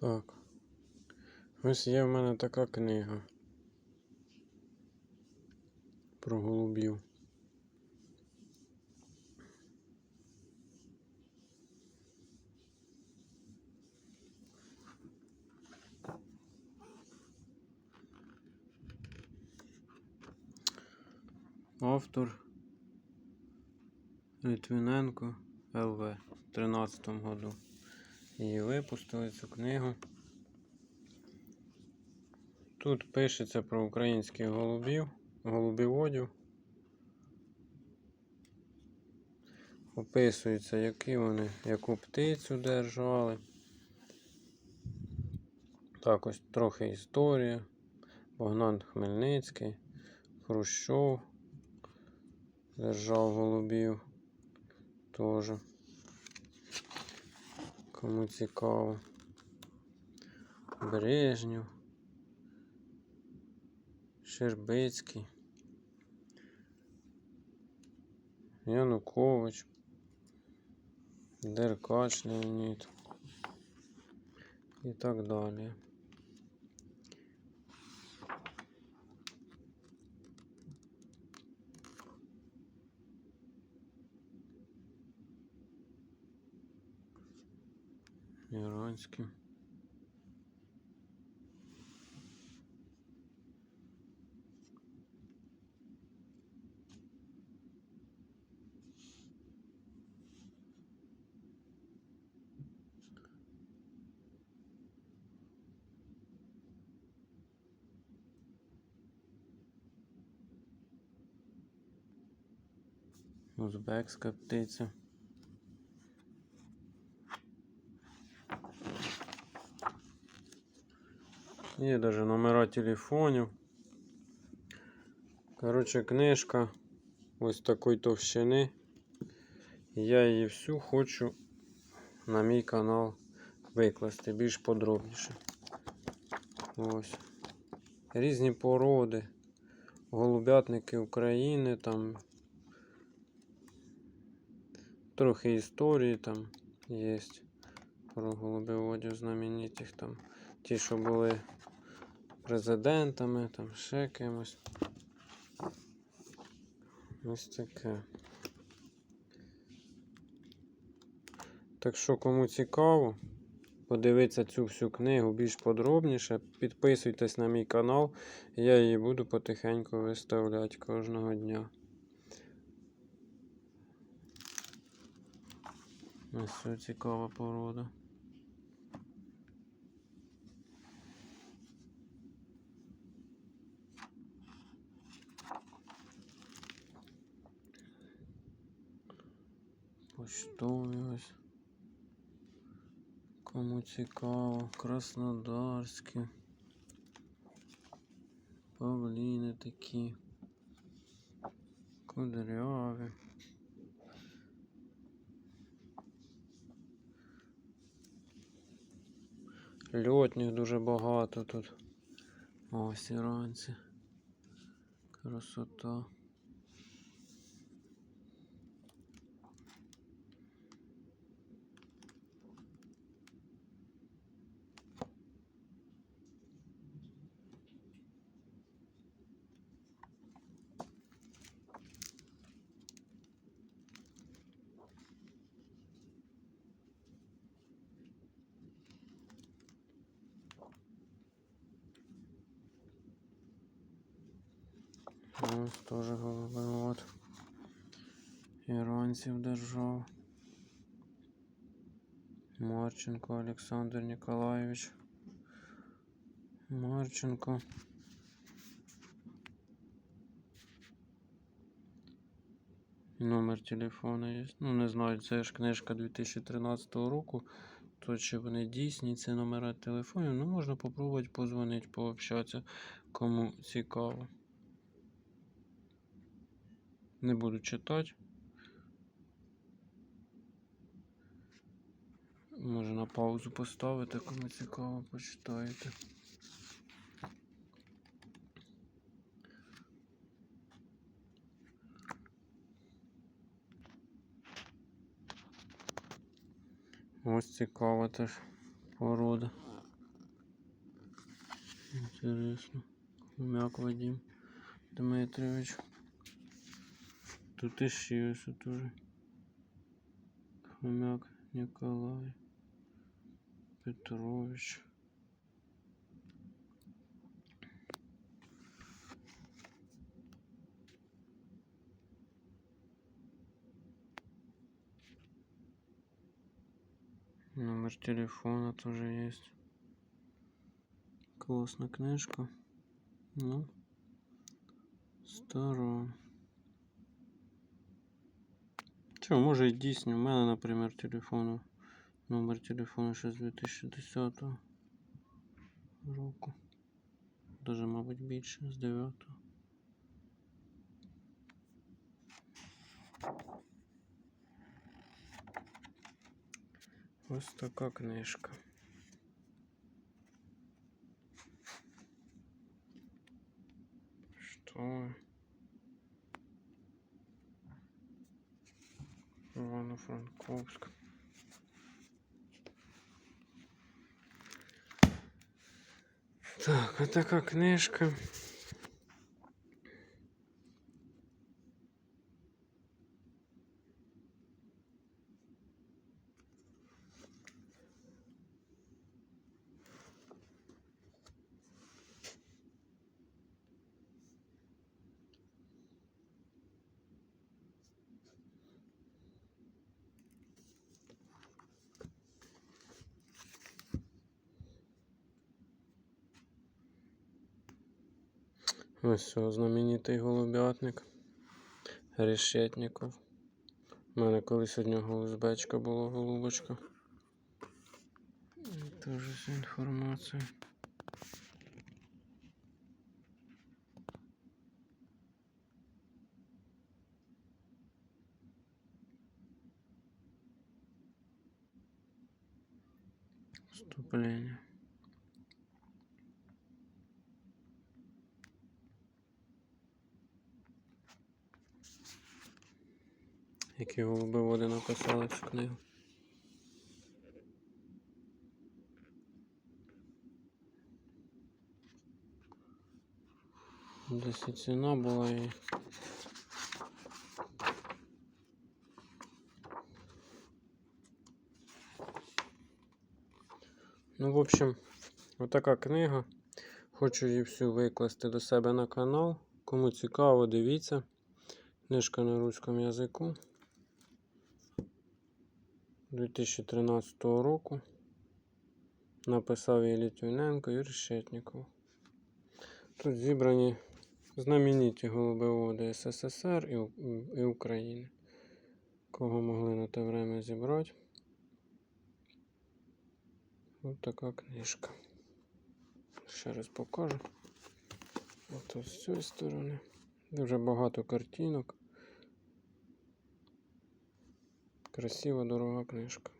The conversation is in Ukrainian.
Так. Ось є в мене така книга про голубів. Автор Литвиненко ЛВ в 13 году. Її випустили цю книгу. Тут пишеться про українських голубів, голубіводів. Описується, які вони, яку птицю держали. Так ось трохи історія. Богдан Хмельницький, Хрущов держав голубів теж. Кому цікаво. Брежнів. Щербицький. Янукович. Деркач Леонід. І так далі. Іранський. Узбекська птиця. Є навіть номера телефонів. Коротше, книжка ось такої товщини. Я її всю хочу на мій канал викласти більш подробніше. Ось. Різні породи. Голубятники України там. Трохи історії там є про голубіводів знаменитих там. Ті, що були президентами, там ще кимось. Ось таке. Так що, кому цікаво, подивитися цю всю книгу більш подробніше, підписуйтесь на мій канал, я її буду потихеньку виставляти кожного дня. Ось це цікава порода. Поштовий ось. Кому цікаво, краснодарські. Павліни такі. Кудряві. Льотних дуже багато тут. Ось іранці. Красота. Ось теж голубовод. Іранців держав. Марченко Олександр Ніколаєвич. Марченко. Номер телефона є. Ну, не знаю, це ж книжка 2013 року. То чи вони дійсні, ці номера телефонів. Ну, можна попробувати позвонити, пообщатися, кому цікаво. Не буду читати. Може на паузу поставити, кому цікаво, почитаєте. Ось цікава теж порода. Интересно. Хомяк Вадим Дмитрович. Тут іще ось тоже. Хомяк Николай Петрович. Номер телефона тоже есть. Классная книжка. Ну, стара. Чо, може і дійсно. У мене, наприклад, телефону. Номер телефону ще з 2010 року. Даже, мабуть, більше, з 9. Ось така книжка. Что? Івано-Франковськ. Так, така книжка. Ось знаменитий голубятник. Решетников. У мене колись одного узбечка була голубочка. Тоже з інформацією. Які голубиводи написали цю книгу. Десь ціна була і. Ну, в общем, отака книга. Хочу її всю викласти до себе на канал. Кому цікаво, дивіться. Книжка на руському язику. 2013 року. Написав її Літвіненко і Решетніков. Тут зібрані знамениті голубеводи СССР і, України. Кого могли на те время зібрати. Ось така книжка. Ще раз покажу. Ото з цієї сторони. Дуже багато картинок. Красива, дорога книжка.